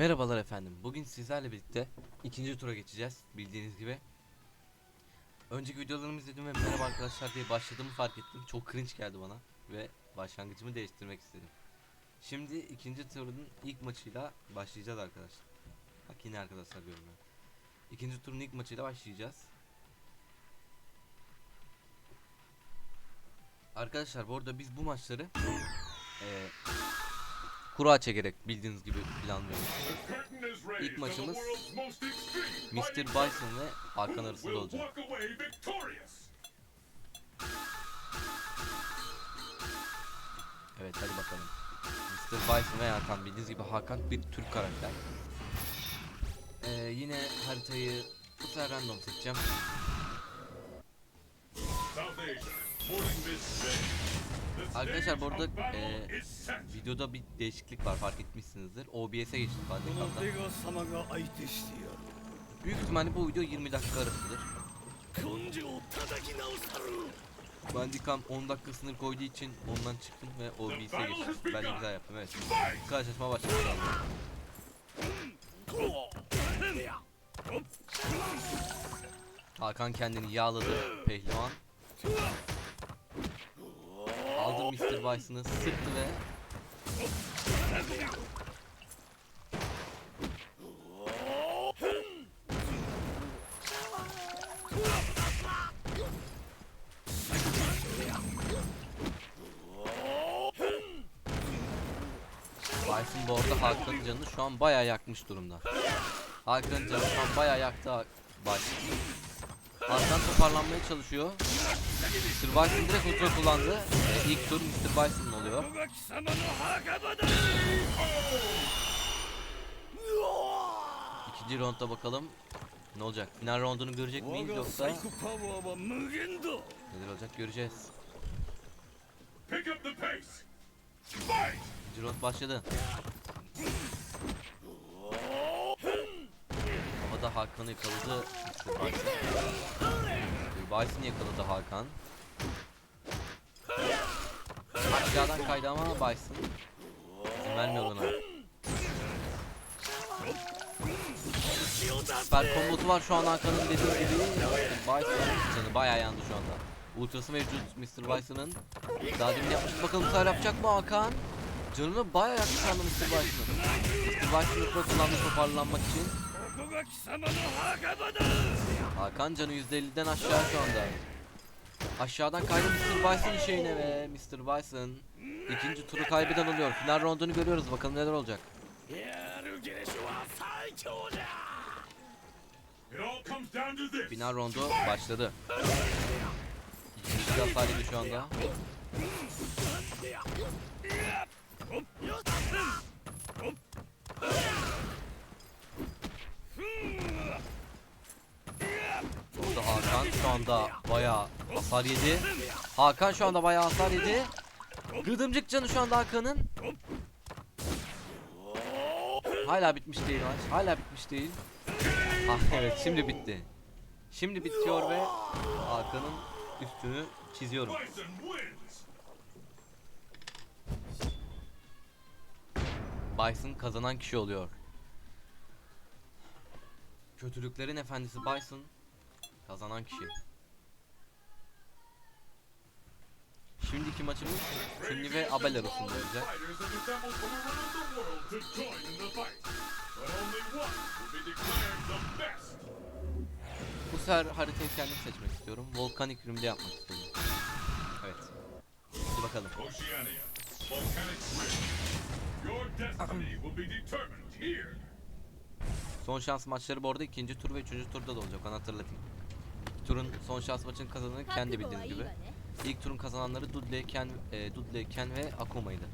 Merhabalar efendim. Bugün sizlerle birlikte ikinci tura geçeceğiz. Bildiğiniz gibi. Önceki videolarımı izledim ve merhaba arkadaşlar diye başladığımı fark ettim. Çok cringe geldi bana ve başlangıcımı değiştirmek istedim. Şimdi ikinci turun ilk maçıyla başlayacağız arkadaşlar. Bak yine arkadaşlar görünüyor. İkinci turun ilk maçıyla başlayacağız. Arkadaşlar bu arada biz bu maçları eee kura çekerek bildiğiniz gibi planlıyoruz. İlk maçımız Mr. Bison ve Hakan arasında olacak. Evet hadi bakalım. Mr. Bison ve Hakan bildiğiniz gibi Hakan bir Türk karakter. Ee, yine haritayı bu sefer random seçeceğim. Arkadaşlar bu arada e, videoda bir değişiklik var fark etmişsinizdir. OBS'e geçtim ben de Büyük ihtimalle bu video 20 dakika arasıdır. Bandicam 10 dakika sınır koyduğu için ondan çıktım ve OBS'e geçtim. Ben de güzel yaptım evet. Karşılaşma başladı. Hakan kendini yağladı pehlivan. Mr. Bison'ı sıktı ve Bison bu arada Hakan'ın canını şu an bayağı yakmış durumda. Hakan'ın canı şu an bayağı yaktı Bison. Alttan toparlanmaya çalışıyor. Mr. Bison direkt ultra kullandı. Ee, ilk tur Mr. Bison'ın oluyor. İkinci roundda bakalım ne olacak? Final roundunu görecek miyiz yoksa? Neler olacak göreceğiz. Pick up the pace. Fight! Cirot başladı. Havada Hakan'ı yakaladı. Bison yakaladı Hakan. Aşağıdan kaydı ama Bison. İzin vermiyor ona. Süper kombosu var şu an Hakan'ın dediği gibi. Bison'ın canı bayağı yandı şu anda. Ultrası mevcut Mr. Bison'ın. Daha demin yapmıştı bakalım bu yapacak mı Hakan? Canını bayağı yaktı şu anda Mr. Bison'ın. Mr. Bison'ın kullandı toparlanmak için. Hakan canı %50'den aşağı şu anda. Aşağıdan kaydı Mr. Bison şeyine ve Mr. Bison ikinci turu kaybeden oluyor. Final rondunu görüyoruz bakalım neler olacak. Final rondo başladı. İkinci hasarıydı şu anda. Burada Hakan şu anda bayağı hasar yedi. Hakan şu anda bayağı hasar yedi. Gıdımcık canı şu anda Hakan'ın. Hala bitmiş değil maç. Hala bitmiş değil. Ah evet şimdi bitti. Şimdi bitiyor ve Hakan'ın üstünü çiziyorum. Bison kazanan kişi oluyor. Kötülüklerin efendisi Bison kazanan kişi. Şimdiki maçımız Chun-Li ve Abel arasında olacak. Bu sefer haritayı kendim seçmek istiyorum. Volkanik Rim'de yapmak istiyorum. Evet. Hadi bakalım. Son şans maçları bu arada ikinci tur ve üçüncü turda da olacak onu hatırlatayım turun son şans maçın kazananı kendi bildiğiniz gibi. İlk turun kazananları Dudley, Ken, e, Dudley, Ken ve Akuma'ydı.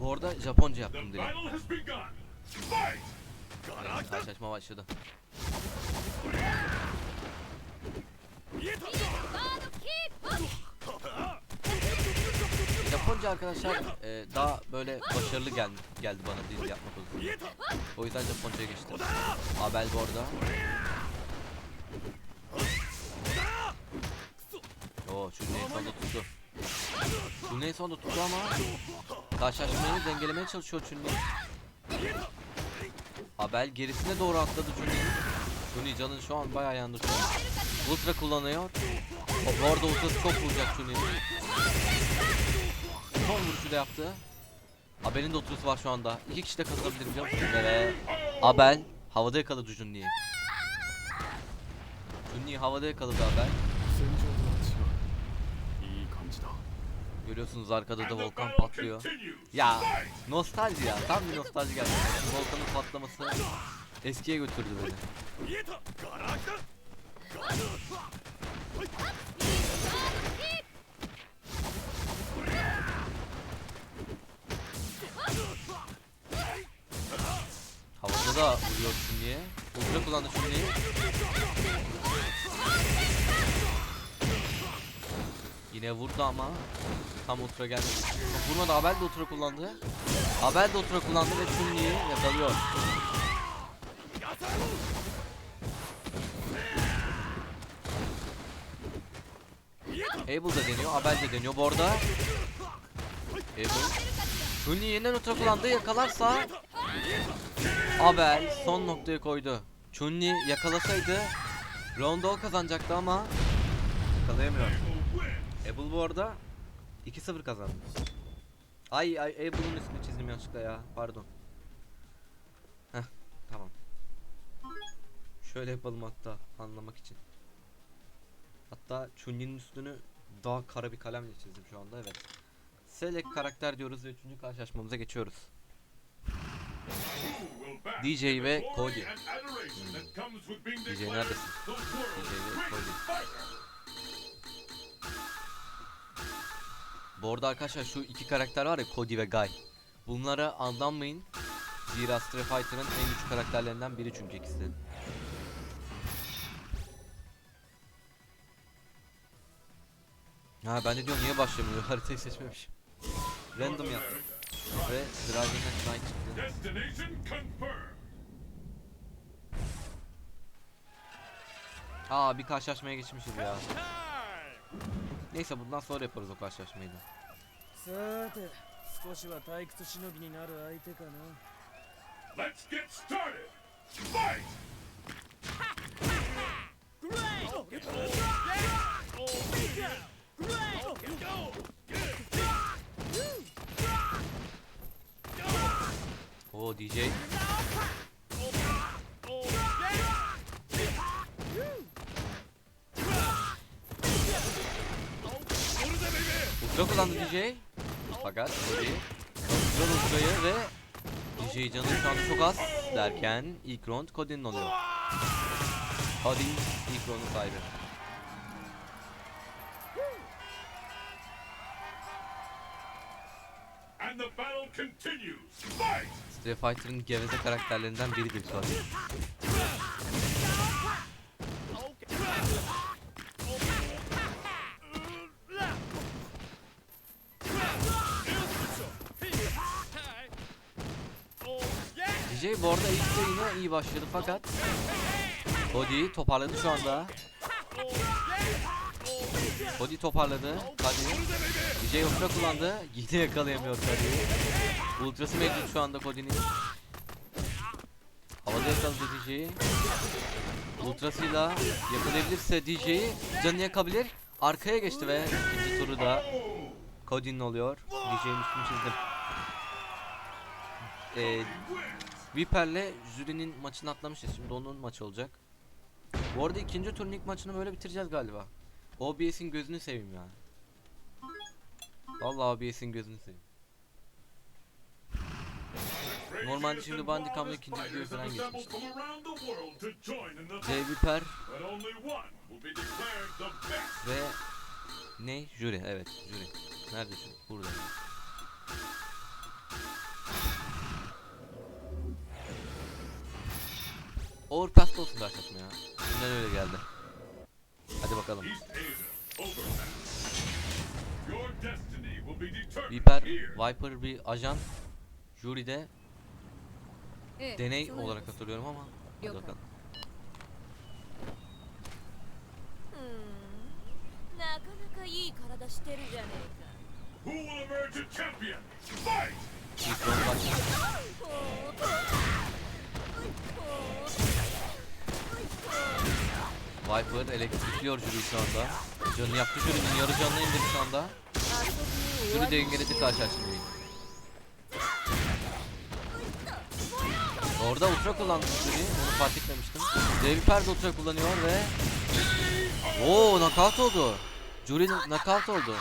Bu arada Japonca yaptım direkt. Karşılaşma başladı. Japonca arkadaşlar e, daha böyle başarılı gel geldi bana dil yapma konusunda. O yüzden Japonca'ya geçtim. Abel bu arada Şu neyi sonunda tuttu. Şu neyi sonunda tuttu ama Karşılaşmayı dengelemeye çalışıyor Chun-Li. Abel gerisine doğru atladı Chun-Li. Chun-Li canın şu an bayağı yandı şu an. Ultra kullanıyor. O- Bu arada ultrası çok vuracak Chun-Li'nin. Son vuruşu da yaptı. Abel'in de ultrası var şu anda. İki kişi de kazanabilir biliyor musun? Abel havada yakaladı Chun-Li'yi. Chun-Li'yi havada yakaladı Abel. Görüyorsunuz arkada da volkan patlıyor. Ya nostalji ya. Tam bir nostalji geldi. Volkanın patlaması eskiye götürdü beni. Havada da vuruyorsun diye. Olacak olan düşünmeyi. Yine vurdu ama tam gelmedi. Çok vurmadı. Abel de ultra kullandı. Abel de ultra kullandı ve Chun-Li'yi yakalıyor. Able da deniyor, Abel de deniyor bu arada. Able. Chun-Li yeniden ultra kullandı. Yakalarsa Abel son noktayı koydu. Chun-Li yakalasaydı Rondo kazanacaktı ama yakalayamıyor. Abel bu arada 2-0 kazandı. Ay ay Abel'ın üstünü çizdim yanlışlıkla ya. Pardon. Heh tamam. Şöyle yapalım hatta anlamak için. Hatta Chun-Li'nin üstünü daha kara bir kalemle çizdim şu anda evet. Select karakter diyoruz ve üçüncü karşılaşmamıza geçiyoruz. DJ ve Cody. being DJ neredesin? DJ ve Cody. Bu arada arkadaşlar şu iki karakter var ya Cody ve Guy. Bunlara aldanmayın. Zira Street Fighter'ın en güçlü karakterlerinden biri çünkü ikisi. Ha ben de diyorum niye başlamıyor haritayı seçmemişim. Random yaptım. Ve Dragon Knight çıktı. Aa bir karşılaşmaya geçmişiz ya. Neyse bundan sonra yaparız o karşılaşmayı da. さて少しは退屈しのぎになる相手かな Let's get started. Fight! Oo DJ. Ultra kullandı DJ. Fakat Cody Ultra Ultra'yı ve DJ canı şu anda çok az derken ilk round Cody'nin oluyor. Cody ilk round'un sahibi. And the battle continues. Fight! Street Fighter'ın geveze karakterlerinden biridir Cody. DJ bu arada ilk yayına iyi başladı fakat Cody toparladı şu anda. Cody toparladı. Cody. DJ ultra kullandı. Yine yakalayamıyor Cody'yi. Ultrası mevcut şu anda Cody'nin. Havada yakaladı DJ'yi. Ultrasıyla yakalayabilirse DJ'yi canını yakabilir. Arkaya geçti ve ikinci turu da Cody'nin oluyor. DJ'nin üstünü çizdim. Ee, Viper'le jürinin maçını atlamışız. Şimdi onun maçı olacak. Bu arada ikinci turun ilk maçını böyle bitireceğiz galiba. OBS'in gözünü seveyim ya. Vallahi OBS'in gözünü seveyim. Normalde şimdi Bandicam'da ikinci videoya falan geçmiştim. C Viper ve ne? Jüri evet jüri. Nerede jüri? Burada. Overpass olsun karşılaşma ya. Şimdiden öyle geldi. Hadi bakalım. Viper, Viper bir ajan. Jüri de deney olarak hatırlıyorum ama. Hadi bakalım. Viper elektrikliyor Jüri şu anda. Canı yaptı Jüri'nin yarı canını indirdi şu anda. Jüri de engeledi karşılaşmayı. Orada ultra kullandı Jüri. Onu fark etmemiştim. Deviper de ultra kullanıyor ve... Oo knockout oldu. Jüri knockout oldu.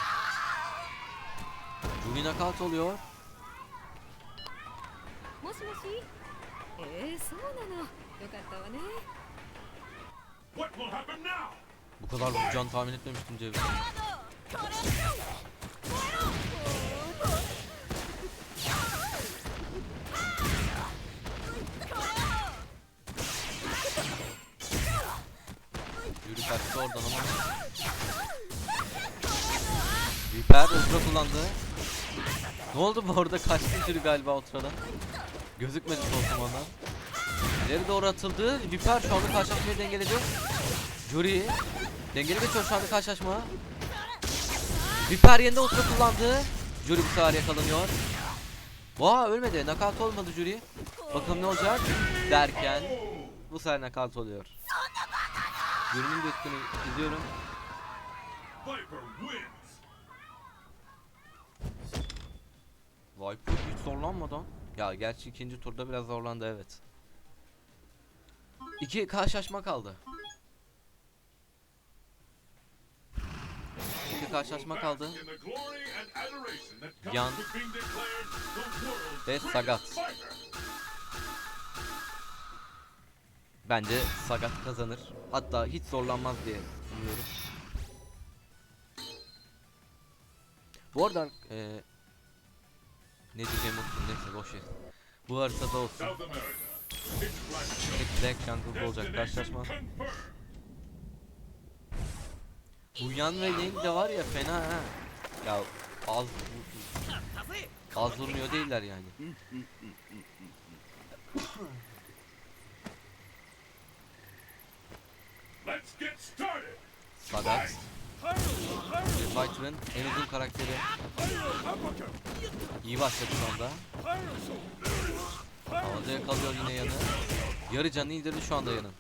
Jüri knockout oluyor. Moshi moshi. Eee, so nano. Yokatta wa ne. Bu kadar vuracağını tahmin etmemiştim Cevdet. Yürü kaçtı oradan ama. Viper ultra kullandı. Ne oldu bu orada kaçtı galiba ultradan. Gözükmedi ondan. İleri doğru atıldı. Viper şu anda karşılaşmayı dengeledi. Yuri dengeli geçiyor şu anda karşılaşma. Viper yerinde ultra kullandı. Yuri bu sefer yakalanıyor. Vaa ölmedi. Nakavt olmadı Yuri. Bakalım ne olacak derken bu sefer nakavt oluyor. Yuri'nin de üstünü izliyorum. Viper hiç zorlanmadan. Ya gerçi ikinci turda biraz zorlandı evet. İki karşılaşma kaldı. İki karşılaşma kaldı. Yan ve Sagat. Bence Sagat kazanır. Hatta hiç zorlanmaz diye umuyorum. Bu arada eee ne diyeceğimi unuttum neyse boş ver. Bu haritada olsun. Pitch black show. Tek Black Jungle olacak karşılaşma. Bu yan ve Link de var ya fena ha. Ya az az vurmuyor değiller yani. Let's get started. Sagat. Fighter'ın en uzun karakteri. İyi başladı şu anda. Havada yakalıyor yine yanı. Yarı canı indirdi şu anda yanın.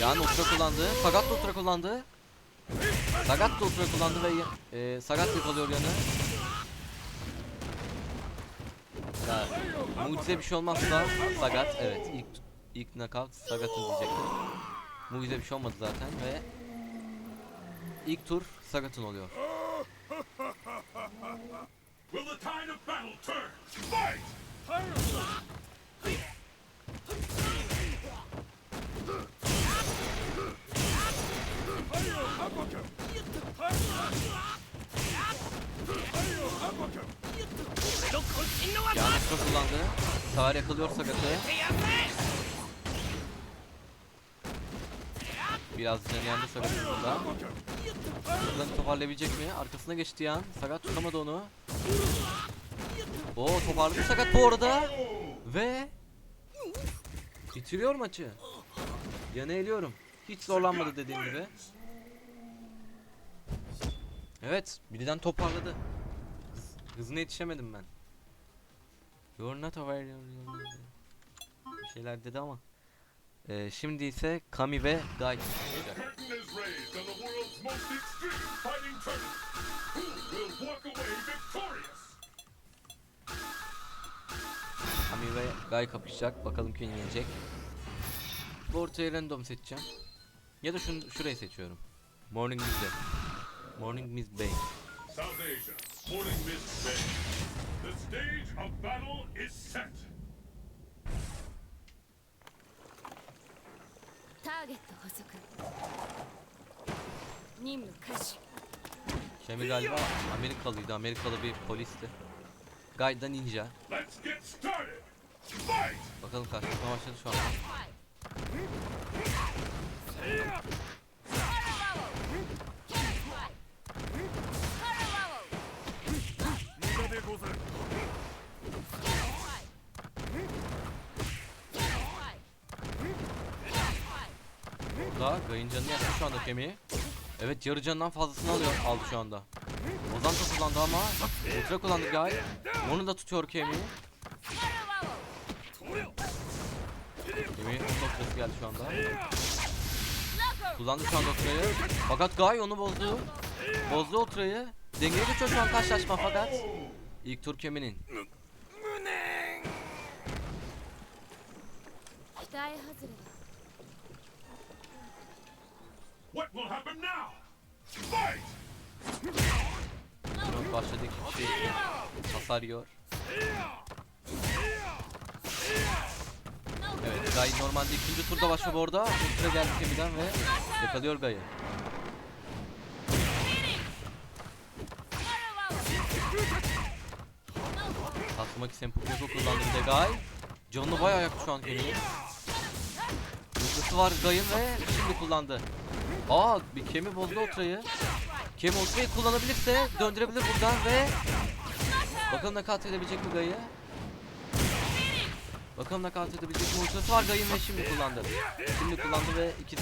Yan ultra kullandı. Sagat da ultra kullandı. Sagat da ultra kullandı ve e, Sagat yakalıyor yanı. Ya, mucize bir şey olmazsa Sagat evet ilk ilk knockout Sagat'ın diyecektim. Mucize bir şey olmadı zaten ve ilk tur Sagat'ın oluyor. Will the tide of battle turn? Fight! Ultra kullandı. Sağır yakalıyor Sagat'ı. Biraz yandı Sagat'ın burada. Buradan toparlayabilecek mi? Arkasına geçti yan. Sagat tutamadı onu. Oo toparladı Sagat bu arada. Ve bitiriyor maçı. Yanı eliyorum. Hiç zorlanmadı dediğim gibi. Evet, birden toparladı. Hız, hızına yetişemedim ben. You're not aware. Bir şeyler dedi ama. Ee, şimdi ise Kami ve Daichi çıkacak. Kami ve Gai kapışacak. Bakalım kim yenecek. Bu ortaya random seçeceğim. Ya da şunu şurayı seçiyorum. Morning Mist'e. Morning Mist Bay. Morning Mist Bay. The stage of battle is set. Kemi galiba Amerikalıydı. Amerikalı bir polisti. Gayda ninja. Bakalım karşılaşma başladı şu an. Gayın canını yaptı şu anda kemiği. Evet yarı canından fazlasını alıyor aldı şu anda. Ozan da kullandı ama ultra kullandı Gay. Onu da tutuyor kemiği. Kemiği ultra geldi şu anda. Kullandı şu anda ultrayı. Fakat Gay onu bozdu. Bozdu ultrayı. Dengeye geçiyor şu an karşılaşma fakat. İlk tur keminin. hazır. What will happen now? Fight! Yok başladı iki kişi hasar yiyor. Evet Guy normalde ikinci turda başlıyor bu arada. Ultra geldi Kemi'den ve yakalıyor Guy'ı. Tatsumaki Senpuku'yu kullandı bir de Guy. Canını bayağı yaktı şu an Kemi'nin. Ultrası var Guy'ın ve şimdi kullandı. Aa bir Kemi bozdu Ultra'yı. Kemi Ultra'yı kullanabilirse döndürebilir buradan ve Bakalım nakavt edebilecek mi Gay'ı? Bakalım nakavt edebilecek mi? Ultrası var Gay'ın ve şimdi kullandı. Şimdi kullandı ve 2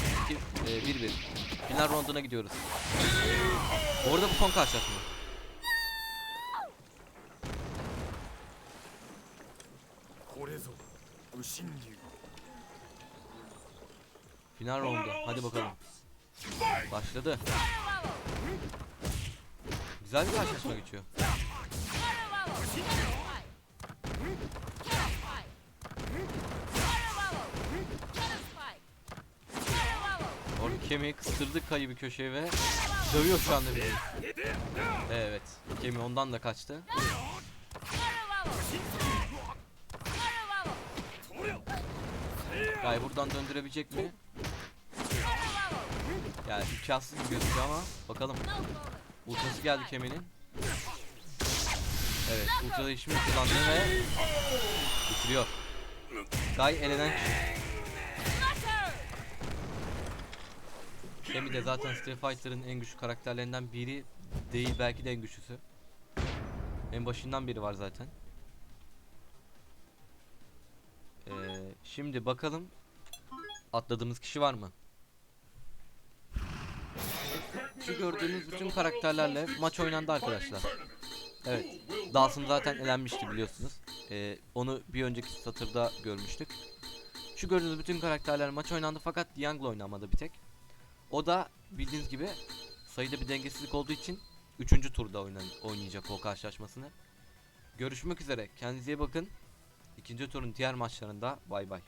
1 1. Final rounduna gidiyoruz. Orada bu son karşılaşma. Final roundu. Hadi bakalım. Başladı. Güzel bir karşılaşma geçiyor. Orada kemiği kıstırdı kayı bir köşeye ve dövüyor şu anda bizi. Evet. Kemi ondan da kaçtı. Kay buradan döndürebilecek mi? Yani imkansız gibi gözüküyor ama bakalım. Ultrası geldi Kemi'nin. Evet, ultrayı şimdi kullandı ve bitiriyor. Guy elenen. Kemi de zaten Street Fighter'ın en güçlü karakterlerinden biri değil belki de en güçlüsü. En başından biri var zaten. Ee, şimdi bakalım atladığımız kişi var mı? Şu gördüğünüz bütün karakterlerle maç oynandı arkadaşlar. Evet. Dawson zaten elenmişti biliyorsunuz. Ee, onu bir önceki satırda görmüştük. Şu gördüğünüz bütün karakterler maç oynandı fakat Dianglo oynamadı bir tek. O da bildiğiniz gibi sayıda bir dengesizlik olduğu için 3. turda oynayacak o karşılaşmasını. Görüşmek üzere. Kendinize iyi bakın. İkinci turun diğer maçlarında bay bay.